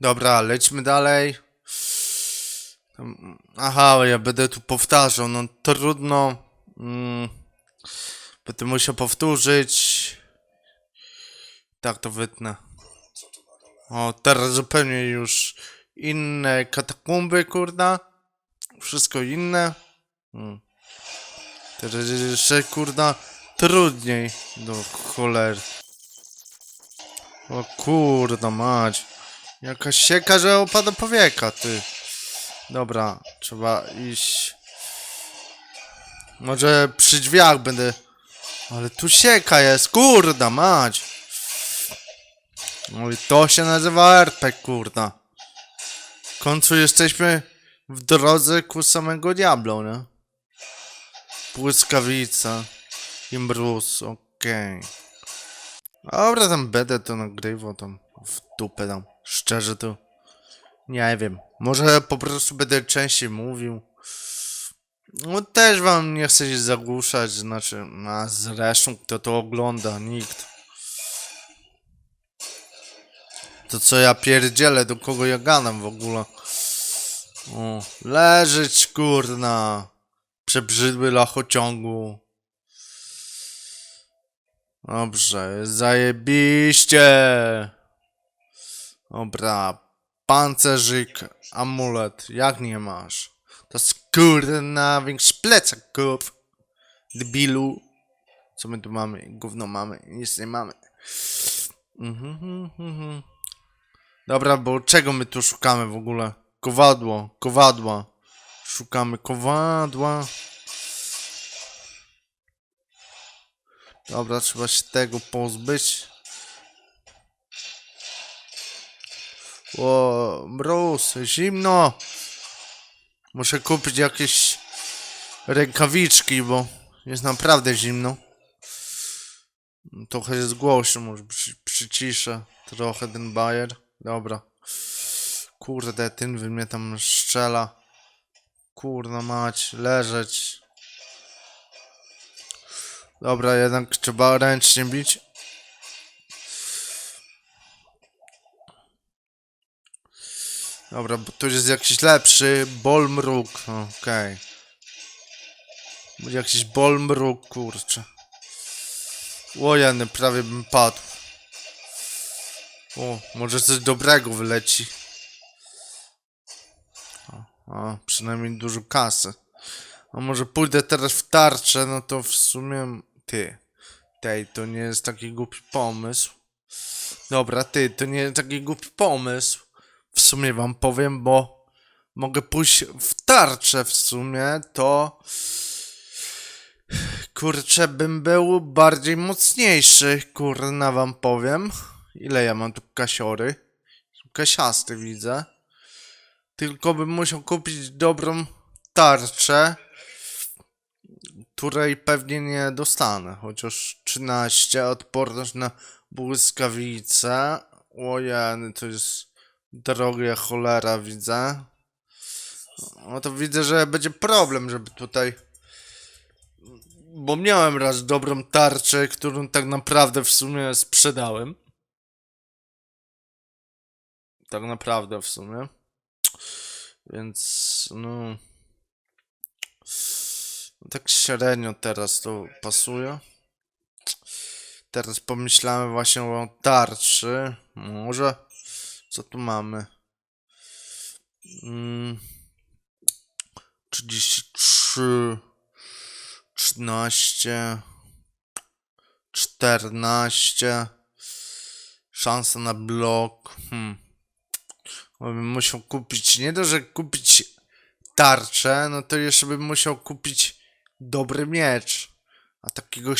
Dobra, lećmy dalej. Aha, ja będę tu powtarzał, no trudno. Mm, będę musiał powtórzyć. Tak to wytnę. O, teraz zupełnie już inne katakumby, kurda. Wszystko inne. Hmm. Teraz jeszcze, kurda, trudniej. Do cholery. O kurda mać. Jakaś sieka, że opada powieka, ty. Dobra, trzeba iść. Może przy drzwiach będę... Ale tu sieka jest, kurda mać. No i to się nazywa RP, kurda. W końcu jesteśmy w drodze ku samego Diablo, nie? Błyskawica. Imbrus, okej. Dobra, tam będę to nagrywał, tam w dupę tam. Szczerze to nie wiem. Może po prostu będę częściej mówił. No też wam nie chcę się zagłuszać, znaczy, a zresztą kto to ogląda? Nikt. To co ja pierdzielę, do kogo ja gadam w ogóle? O, leżeć kurna. Przebrzydły lachociągu. Dobrze, zajebiście. Dobra, pancerzyk, amulet, jak nie masz? To jest kurna większy plecak, kup. Debilu. Co my tu mamy? Gówno mamy, nic nie mamy. Mhm, mhm, mhm. Dobra, bo czego my tu szukamy w ogóle? Kowadło, kowadła. Szukamy kowadła. Dobra, trzeba się tego pozbyć. O, mróz, zimno. Muszę kupić jakieś rękawiczki, bo jest naprawdę zimno. Trochę jest głośno, może przy, przyciszę trochę ten bajer. Dobra. Kurde, ten wy mnie tam szczela. Kurna mać, leżeć. Dobra, jednak trzeba ręcznie bić. Dobra, bo tu jest jakiś lepszy. Bolmruk. Okej. Będzie jakiś Bolmruk, kurczę. O, jany, prawie bym padł. O, może coś dobrego wyleci. O, o przynajmniej dużo kasy. A może pójdę teraz w tarczę, no to w sumie... Ty. Tej, to nie jest taki głupi pomysł. Dobra, ty, to nie jest taki głupi pomysł. W sumie wam powiem, bo mogę pójść w tarczę w sumie, to kurczę bym był bardziej mocniejszy, kurna wam powiem. Ile ja mam tu kasiory? Kasiasty widzę. Tylko bym musiał kupić dobrą tarczę, której pewnie nie dostanę. Chociaż 13, odporność na błyskawice. Ojej, to jest drogie cholera, widzę. No to widzę, że będzie problem, żeby tutaj... Bo miałem raz dobrą tarczę, którą tak naprawdę w sumie sprzedałem. Tak naprawdę w sumie. Więc no. Tak średnio teraz to pasuje. Teraz pomyślałem właśnie o tarczy. Może. Co tu mamy? Mm. 33 13 14 Szansa na blok. Hmm. Bym musiał kupić, nie dość, że kupić tarczę, no to jeszcze bym musiał kupić dobry miecz. A takiego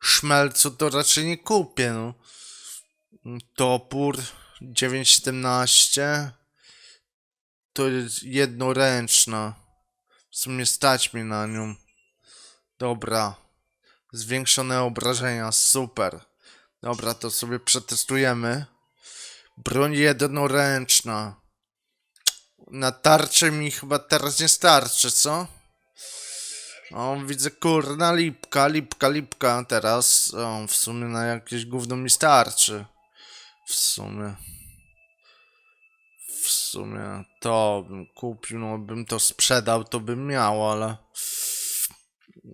szmelcu to raczej nie kupię, no. Topór 9,17 to jest jednoręczna. W sumie stać mnie na nią. Dobra. Zwiększone obrażenia, super. Dobra, to sobie przetestujemy. Broń jednoręczna. Na tarczy mi chyba teraz nie starczy, co? O, widzę kurna lipka, lipka, lipka. Teraz o, w sumie na jakieś gówno mi starczy. W sumie. W sumie to bym kupił, no bym to sprzedał, to bym miał, ale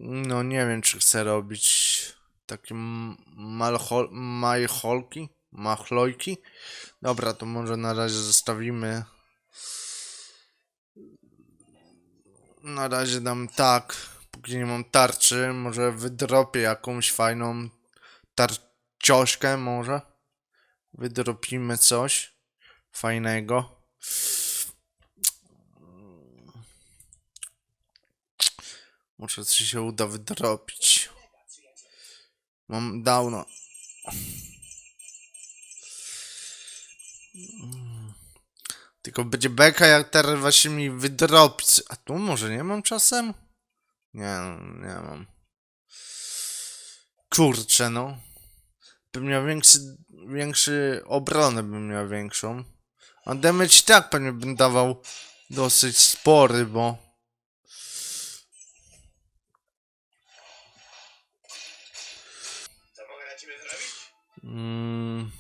no nie wiem, czy chcę robić takie malchol, majcholki, machlojki. Dobra, to może na razie zostawimy. Na razie dam tak, póki nie mam tarczy, może wydropię jakąś fajną tarciośkę może. Wydropimy coś fajnego. Może coś się uda wydropić. Mam downa. Tylko będzie beka jak teraz właśnie mi wydropić. A tu może nie mam czasem? Nie, nie mam. Kurczę no. Bym miał większy, większy obronę bym miał większą. A damage tak pewnie bym dawał dosyć spory, bo... Mm,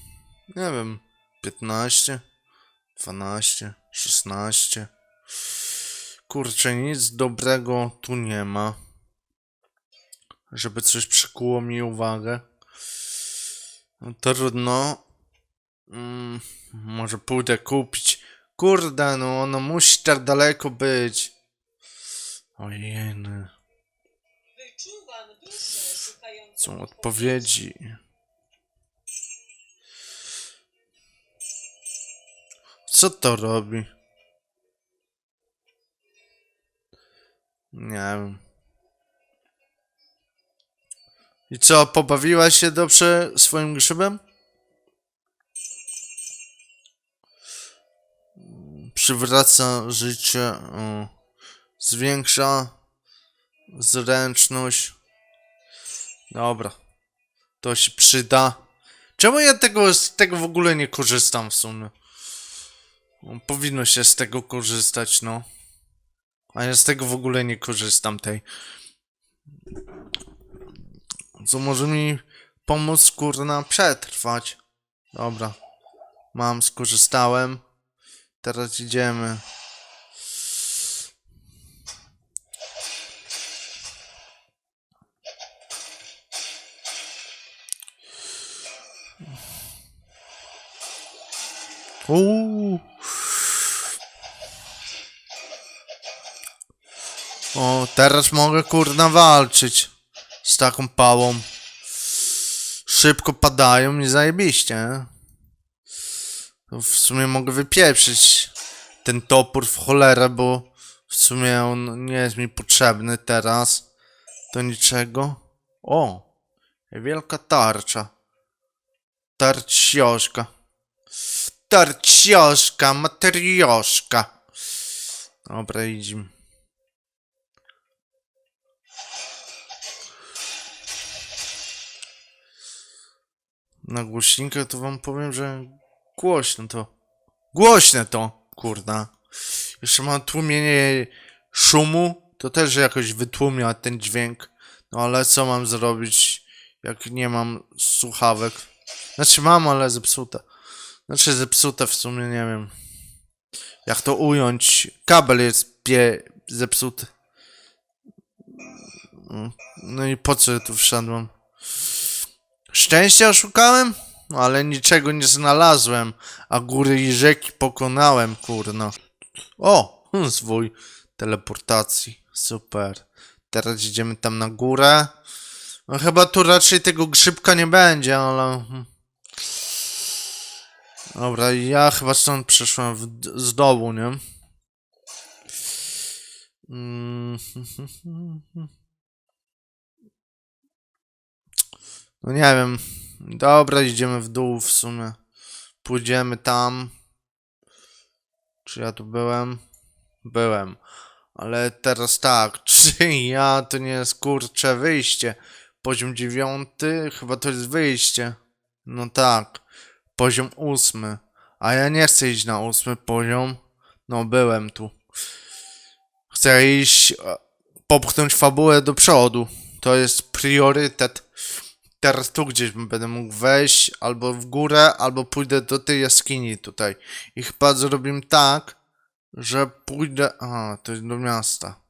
nie wiem, 15, 12, 16. Kurczę, nic dobrego tu nie ma. Żeby coś przykuło mi uwagę. No, trudno. Mm, może pójdę kupić. Kurde, no ono musi tak daleko być. Szukającą są odpowiedzi. Co to robi? Nie wiem. I co, pobawiła się dobrze swoim grzybem? Przywraca życie, zwiększa zręczność. Dobra. To się przyda. Czemu ja tego, z tego w ogóle nie korzystam w sumie? No, Powinno się z tego korzystać, no. A ja z tego w ogóle nie korzystam tej. Co może mi pomóc, kurna, przetrwać. Dobra. Mam, skorzystałem. Teraz idziemy. Uuu. O, teraz mogę kurna walczyć z taką pałą. Szybko padają i zajebiście. w sumie mogę wypieprzyć ten topór w cholerę, bo w sumie on nie jest mi potrzebny teraz do niczego. O, wielka tarcza. Tarcioszka. Tarcioszka, materioszka. Dobra, idziemy. Na głośnikach to wam powiem, że głośno to. Głośne to, kurna. Jeszcze mam tłumienie szumu, to też jakoś wytłumia ten dźwięk. No ale co mam zrobić, jak nie mam słuchawek? Znaczy mam, ale zepsute. Znaczy zepsute w sumie, nie wiem. Jak to ująć? Kabel jest pie... zepsuty. No i po co ja tu wszedłem? Szczęścia szukałem? Ale niczego nie znalazłem, a góry i rzeki pokonałem, kurno. O, hmm, zwój teleportacji, super. Teraz idziemy tam na górę. No chyba tu raczej tego grzybka nie będzie, ale... hmm. Dobra, ja chyba stąd przyszłem w, z dołu, nie? Mm, No nie wiem. Dobra, idziemy w dół w sumie. Pójdziemy tam. Czy ja tu byłem? Byłem. Ale teraz tak, czy ja to nie jest kurcze wyjście? Poziom dziewiąty, chyba to jest wyjście. No tak. Poziom ósmy. A ja nie chcę iść na ósmy poziom. No byłem tu. Chcę iść e, popchnąć fabułę do przodu. To jest priorytet. Teraz tu gdzieś będę mógł wejść, albo w górę, albo pójdę do tej jaskini tutaj. I chyba zrobimy tak, że pójdę... Aha, to jest do miasta.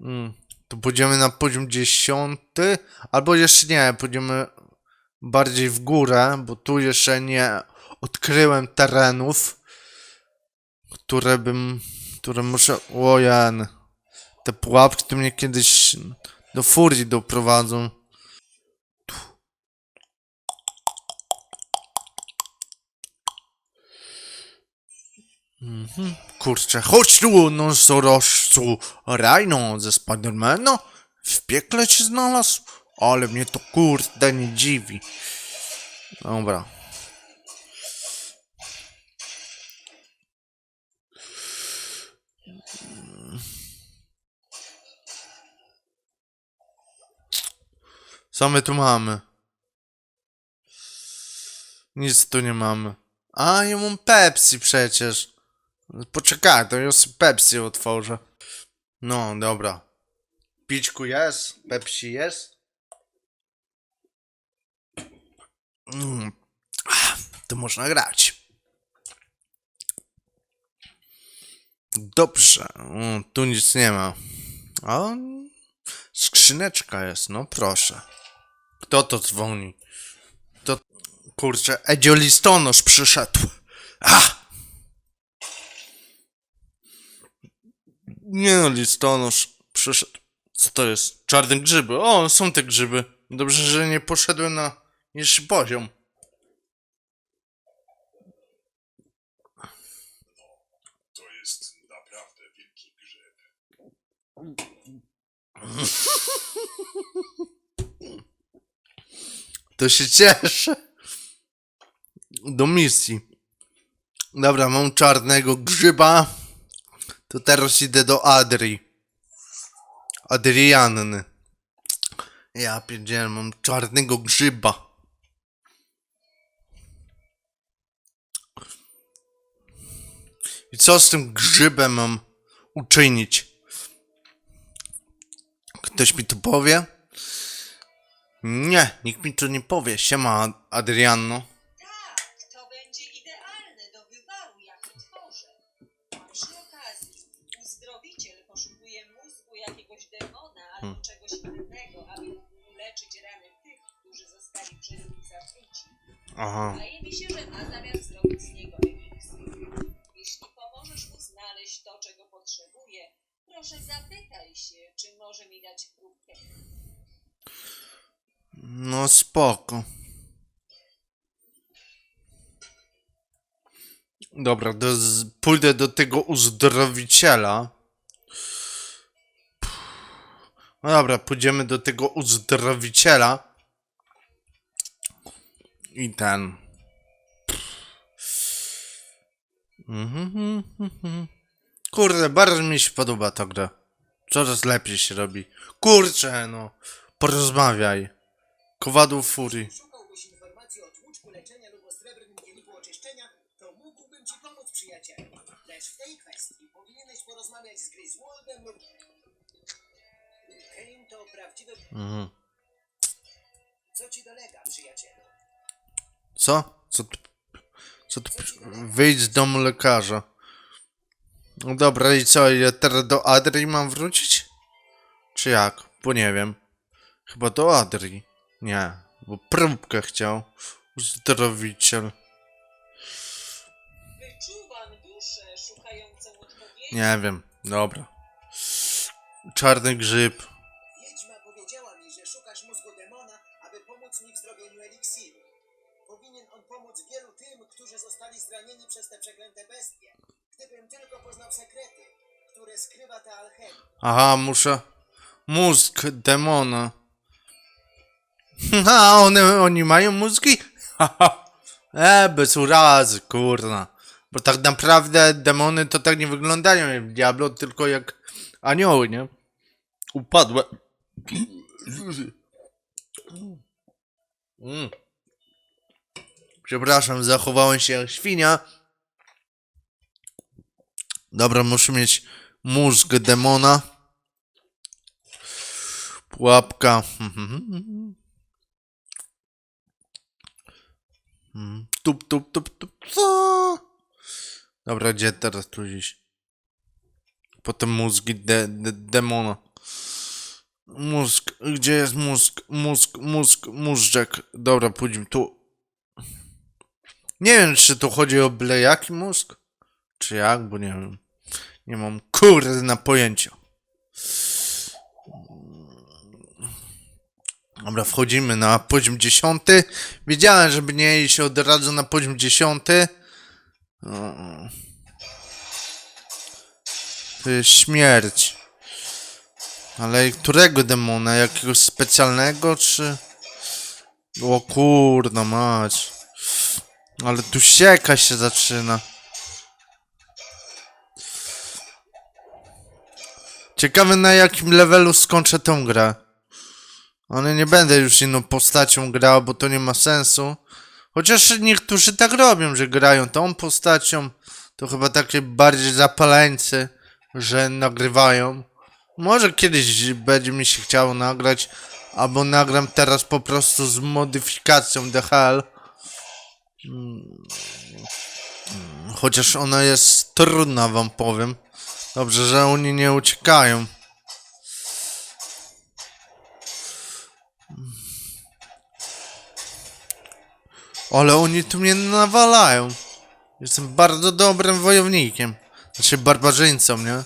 Mm, to pójdziemy na poziom dziesiąty, albo jeszcze nie, pójdziemy bardziej w górę, bo tu jeszcze nie odkryłem terenów, które bym, które muszę, ojen, te pułapki to mnie kiedyś do furii doprowadzą. Mhm. Kurczę, chodź tu, nosorożcu, Rhino ze Spidermana? W piekle cię znalazł? Ale mnie to kurde nie dziwi. Dobra. Co my tu mamy? Nic tu nie mamy. A, ja mam Pepsi przecież. Poczekaj, to już Pepsi otworzę. No, dobra. Pićku jest, Pepsi jest. Mm. To można grać. Dobrze, tu nic nie ma. A skrzyneczka jest, no proszę. Kto to dzwoni? To kurczę, Edzio Listonosz przyszedł. A! Nie no, listonosz przyszedł. Co to jest? Czarne grzyby. O, są te grzyby. Dobrze, że nie poszedłem na niższy poziom. To jest naprawdę wielki grzyb. To się cieszę. Do misji. Dobra, mam czarnego grzyba. To teraz idę do Adri. Adrianny. Ja pierdzielę, mam czarnego grzyba. I co z tym grzybem mam uczynić? Ktoś mi to powie? Nie, nikt mi to nie powie. Siema, Adrianno. Aha. Wydaje mi się, że ma zamiar zrobić z niego eliksir. Jeśli pomożesz mu znaleźć to, czego potrzebuje, proszę zapytaj się, czy może mi dać próbkę. No spoko. Dobra, do, z, pójdę do tego uzdrowiciela. No dobra, pójdziemy do tego uzdrowiciela. I ten. Kurde, bardzo mi się podoba ta gra. Coraz lepiej się robi. Kurczę, no. Porozmawiaj. Kowadł furii. Szukałbyś informacji o tłuczku leczenia lub o srebrnym oczyszczenia, to mógłbym ci pomóc, przyjacielu. Lecz w tej kwestii powinieneś porozmawiać z Griswoldem lub... Kane to. Mhm. Co ci dolega, przyjacielu? Co? Co tu? Co tu? Wyjdź z domu lekarza. No dobra, i co? Ja teraz do Adri mam wrócić? Czy jak? Bo nie wiem. Chyba do Adri. Nie, bo próbkę chciał. Uzdrowiciel. Wyczuwam duszę szukającą odpowiedzi. Nie wiem. Dobra. Czarny grzyb. Wiedźma powiedziała mi, że szukasz mózgu demona, aby pomóc mi w zrobieniu eliksiru. Powinien on pomóc wielu tym, którzy zostali zranieni przez te przeklęte bestie. Gdybym tylko poznał sekrety, które skrywa ta alchemia. Aha, muszę. Mózg demona. A one, oni mają mózgi? Haha. e, bez urazy, kurna. Bo tak naprawdę demony to tak nie wyglądają jak Diablo, tylko jak anioły, nie? Upadłe. Mm. Przepraszam, zachowałem się jak świnia. Dobra, muszę mieć mózg demona. Pułapka. Tup, tup, tup, tup. Co? Dobra, gdzie teraz tu iść? Potem mózgi de, de, demona. Mózg, gdzie jest mózg? Mózg, mózg, móżdżek. Dobra, pójdźmy tu. Nie wiem, czy tu chodzi o byle jaki mózg? Czy jak, bo nie wiem. Nie mam kurde na pojęcia. Dobra, wchodzimy na poziom 10. Wiedziałem, żeby nie iść od razu na poziom 10. O. To jest śmierć. Ale którego demona? Jakiegoś specjalnego, czy... O kurna mać. Ale tu sieka się zaczyna. Ciekawe na jakim levelu skończę tą grę. Ale nie będę już inną postacią grał, bo to nie ma sensu. Chociaż niektórzy tak robią, że grają tą postacią. To chyba takie bardziej zapaleńcy, że nagrywają. Może kiedyś będzie mi się chciało nagrać, albo nagram teraz po prostu z modyfikacją mm, Chociaż ona jest trudna, wam powiem. Dobrze, że oni nie uciekają. Ale oni tu mnie nawalają. Jestem bardzo dobrym wojownikiem. Znaczy barbarzyńcą, nie?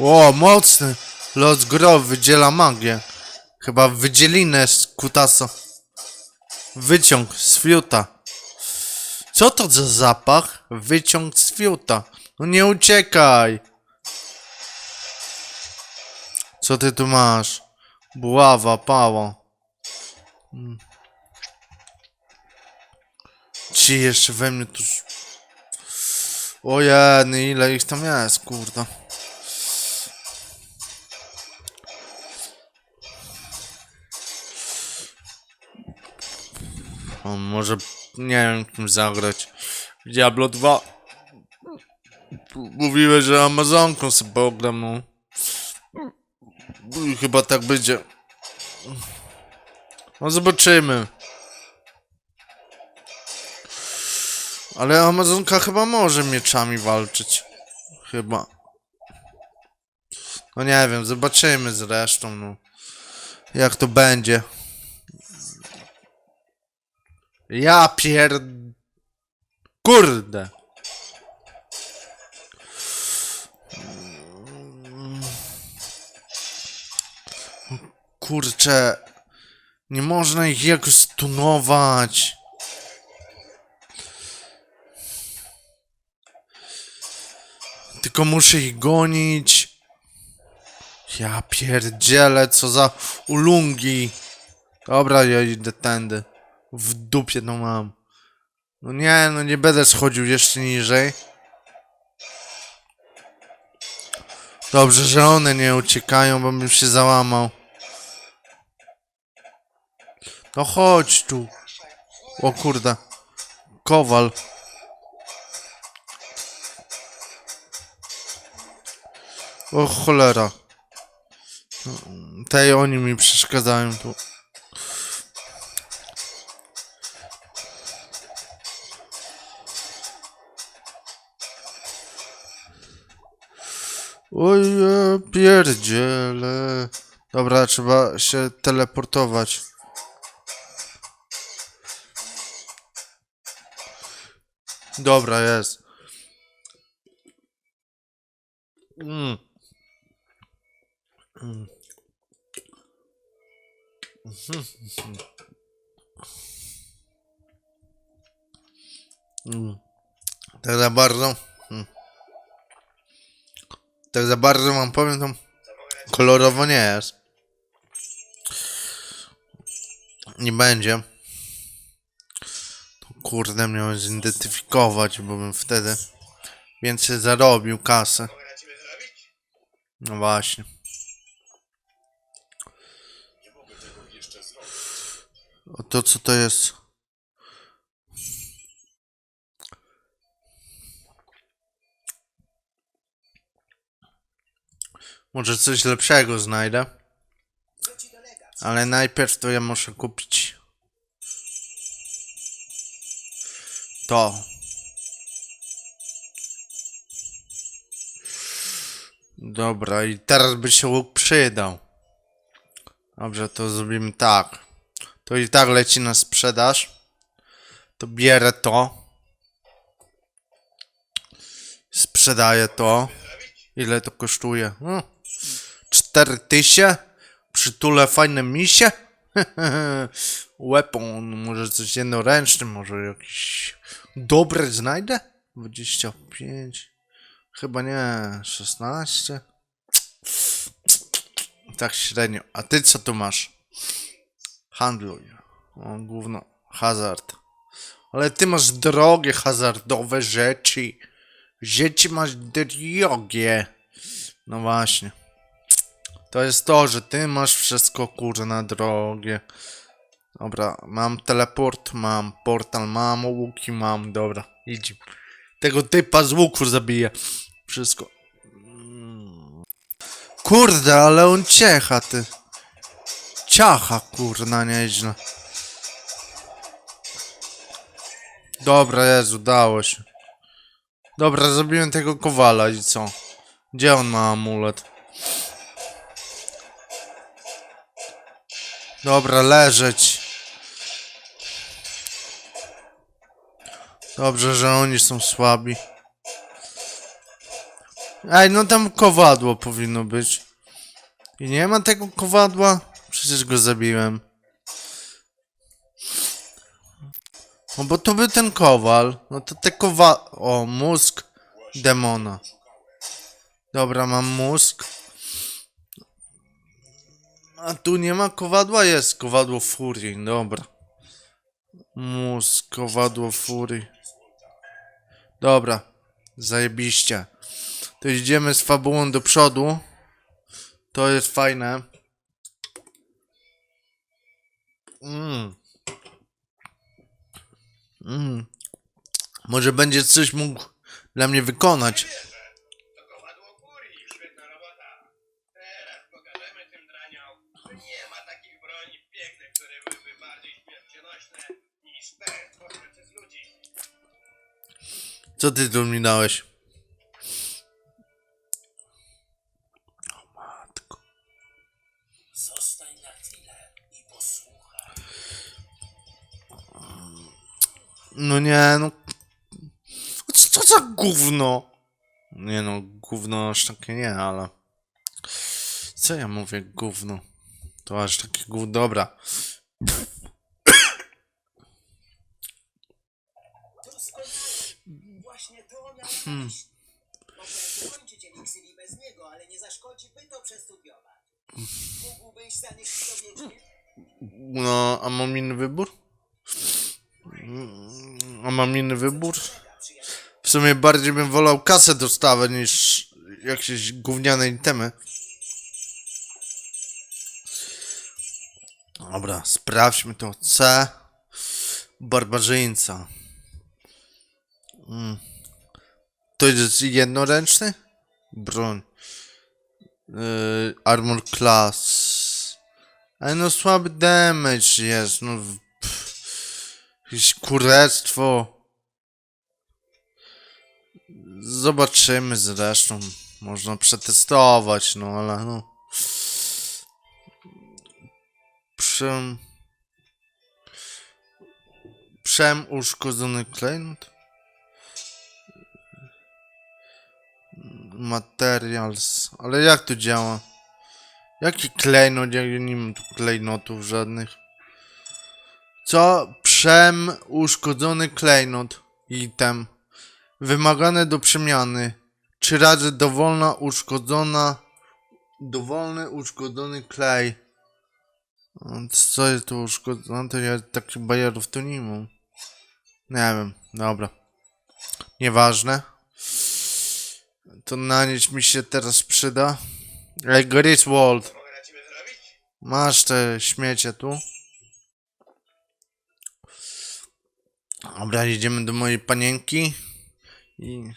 Ło, mocny! Los Gro wydziela magię. Chyba wydzielinę z kutasa. Wyciąg z fiuta. Co to za zapach? Wyciąg z fiuta. No nie uciekaj! Co ty tu masz? Buława, pała. Mm. Ci jeszcze we mnie tu... Ojej, ile ich tam jest, kurda. O, może nie wiem kim zagrać. Diablo 2. Mówiłeś, że Amazonką sobie pogram, no. I Chyba tak będzie. No zobaczymy. Ale Amazonka chyba może mieczami walczyć. Chyba. No nie wiem, zobaczymy zresztą, no. Jak to będzie. Ja pier... Kurde. Kurczę. Nie można ich jakoś stunować. Tylko muszę ich gonić. Ja pierdzielę, co za ulungi. Dobra, ja idę tędy. W dupie to mam. No nie, no nie będę schodził jeszcze niżej. Dobrze, że one nie uciekają, bo bym się załamał. No chodź tu. O kurde. Kowal. O cholera. Tej oni mi przeszkadzają tu. Oj, pierdziele. Dobra, trzeba się teleportować. Dobra, jest. Mm. Mm. Mhm. Mm. Tak bardzo. Tak za bardzo wam powiem, to kolorowo nie jest. Nie będzie. To kurde miałem zidentyfikować, bo bym wtedy więcej zarobił kasę. No właśnie. A to co to jest? Może coś lepszego znajdę. Ale najpierw to ja muszę kupić to. Dobra, i teraz by się łuk przydał. Dobrze, to zrobimy tak. To i tak leci na sprzedaż. To bierę to. Sprzedaję to. Ile to kosztuje? No, 4000? Przytulę fajne misie? Weapon, może coś jednoręczny, może jakiś dobry znajdę? 25. Chyba nie, 16. Tak średnio. A ty co tu masz? Handluj. O, gówno. Hazard. Ale ty masz drogie hazardowe rzeczy. Rzeczy masz drogie. No właśnie. To jest to, że ty masz wszystko kurna drogie. Dobra, mam teleport, mam portal, mam łuki, mam, dobra, idź. Tego typa z łuku zabiję. Wszystko. Kurde, ale on ciecha, ty. Ciacha, kurna, nieźle. Dobra, Jezu, dało się. Dobra, zabiłem tego kowala i co? Gdzie on ma amulet? Dobra, leżeć. Dobrze, że oni są słabi. Ej, no tam kowadło powinno być. I nie ma tego kowadła? Przecież go zabiłem. No bo to był ten kowal. No to te kowa... O, mózg demona. Dobra, mam mózg. A tu nie ma kowadła? Jest kowadło furii, dobra. Mózg, kowadło furii. Dobra, zajebiście. To idziemy z fabułą do przodu. To jest fajne. Mm. Mm. Może będzie coś mógł dla mnie wykonać. Co ty tu mi dałeś? O matko. Zostań na chwilę i posłuchaj. No nie, no. Co, co za gówno? Nie no, gówno aż takie nie, ale. Co ja mówię, gówno? To aż takie gówno. Dobra. Doskonale. Właśnie to miałem na myśli. Mogę kończyć eliksiry bez niego, ale nie zaszkodzi, by to przestudiować. Mógłbyś zanieść to wiedźmie? No, a mam inny wybór? A mam inny wybór? W sumie bardziej bym wolał kasę dostawę niż jakieś gówniane itemy. Dobra, sprawdźmy to. C. Barbarzyńca. Mm. To jest jednoręczny? Broń. Yy, armor class. Ale no słaby damage jest, no. Jakieś kurestwo. Zobaczymy zresztą. Można przetestować, no ale no. Przem... Przem uszkodzony klejnot? Materials. Ale jak to działa? Jaki klejnot? Ja nie mam tu klejnotów żadnych. Co? Przem uszkodzony klejnot. Item. Wymagane do przemiany. Trzy razy dowolna uszkodzona. Dowolny uszkodzony klej. A Co jest tu uszkodzone? To ja takich bajerów tu nie mam. Nie wiem, dobra. Nieważne. To na nic mi się teraz przyda. Ej, Griswold. Co mogę dla ciebie zrobić? Masz te śmiecie tu. Dobra, jedziemy do mojej panienki. I...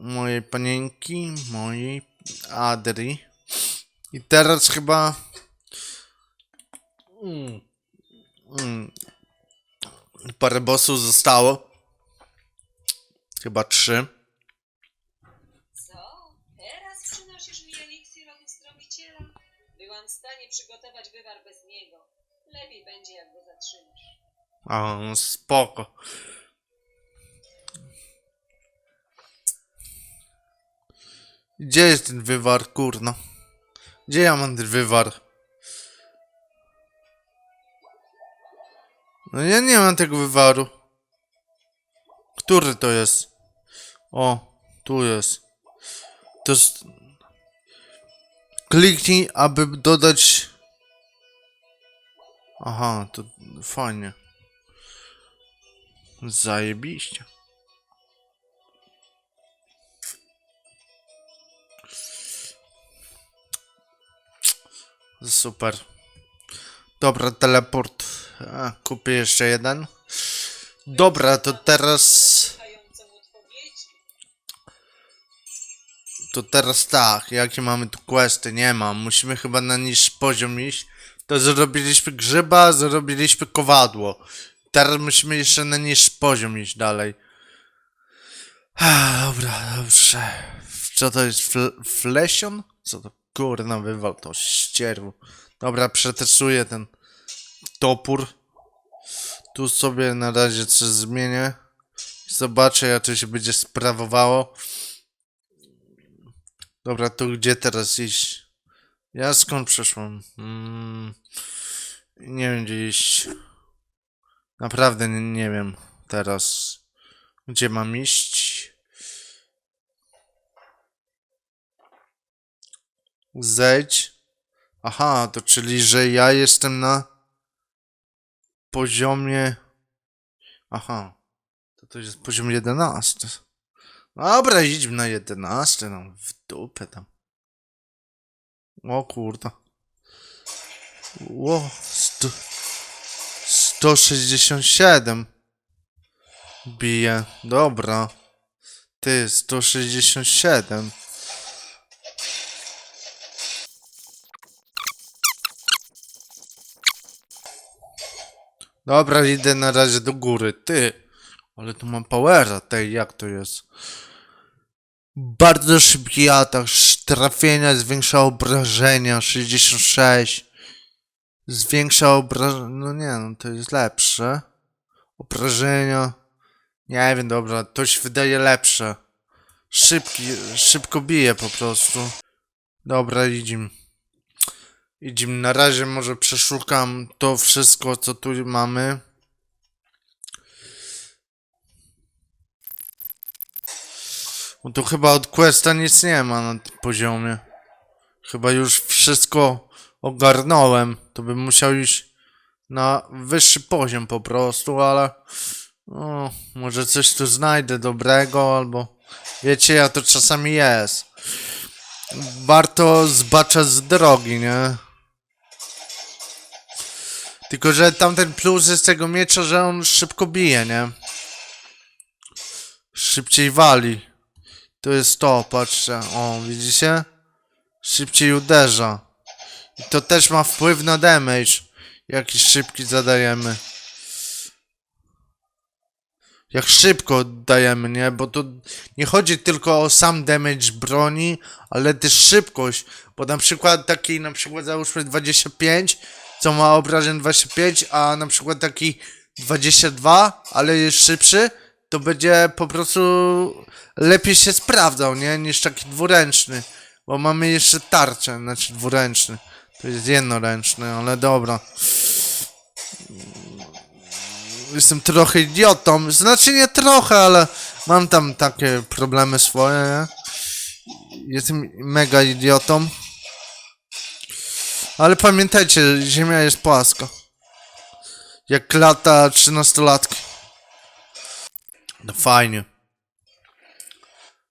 Mojej panienki, mojej Adri. I teraz chyba... Mm. Mm. Parę bossów zostało. Chyba trzy. Co? Teraz przynosisz mi eliksir od uzdrowiciela? Byłam w stanie przygotować wywar bez niego. Lepiej będzie, jak go zatrzymasz. A, spoko. Gdzie jest ten wywar, kurno? Gdzie ja mam ten wywar? No ja nie mam tego wywaru. Który to jest? O, tu jest. To jest... Kliknij, aby dodać... Aha, to fajnie. Zajebiście. Super. Dobra, teleport. A, kupię jeszcze jeden. Dobra, to teraz... To teraz tak, jakie mamy tu questy? Nie mam. Musimy chyba na niższy poziom iść. To zrobiliśmy grzyba, zrobiliśmy kowadło. Teraz musimy jeszcze na niższy poziom iść dalej. Ah, dobra, dobrze. Co to jest? Fl flesion? Co to kurna wywal to ścierwu. Dobra, przetestuję ten topór. Tu sobie na razie coś zmienię. Zobaczę jak to się będzie sprawowało. Dobra, to gdzie teraz iść? Ja skąd przyszłem? Mm, nie wiem gdzie iść. Naprawdę nie, nie wiem teraz. Gdzie mam iść? Zejdź. Aha, to czyli, że ja jestem na poziomie... Aha. To to jest poziom 11. Dobra, idźmy na 11, no w dupę tam. O kurde. Ło, sto, 167. Bije, dobra. Ty, 167. Dobra, idę na razie do góry. Ty, ale tu mam powera. Tej, jak to jest? Bardzo szybki atak, trafienia, zwiększa obrażenia, 66. Zwiększa obrażenia, no nie no, to jest lepsze. Obrażenia, nie wiem, dobra, to się wydaje lepsze. Szybki, szybko bije po prostu. Dobra, idziemy. Idziemy, na razie może przeszukam to wszystko, co tu mamy. Bo tu chyba od Questa nic nie ma na tym poziomie. Chyba już wszystko ogarnąłem. To bym musiał iść na wyższy poziom po prostu, ale... O, może coś tu znajdę dobrego, albo... Wiecie, ja to czasami jest. Warto zbaczać z drogi, nie? Tylko, że tamten plus jest tego miecza, że on szybko bije, nie? Szybciej wali. To jest to, patrzcie. O, widzicie? Szybciej uderza. I to też ma wpływ na damage. Jaki szybki zadajemy. Jak szybko dajemy, nie? Bo to nie chodzi tylko o sam damage broni, ale też szybkość. Bo na przykład taki, na przykład załóżmy 25, co ma obrażeń 25, a na przykład taki 22, ale jest szybszy, to będzie po prostu lepiej się sprawdzał, nie? Niż taki dwuręczny. Bo mamy jeszcze tarczę, znaczy dwuręczny. To jest jednoręczny, ale dobra. Jestem trochę idiotą. Znaczy nie trochę, ale mam tam takie problemy swoje, nie? Jestem mega idiotą. Ale pamiętajcie, ziemia jest płaska. Jak lata 13-latki. No fajnie.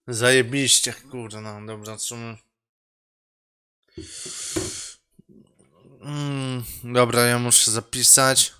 Zajebiście, kurde, no dobra, co. Mm, dobra, ja muszę zapisać.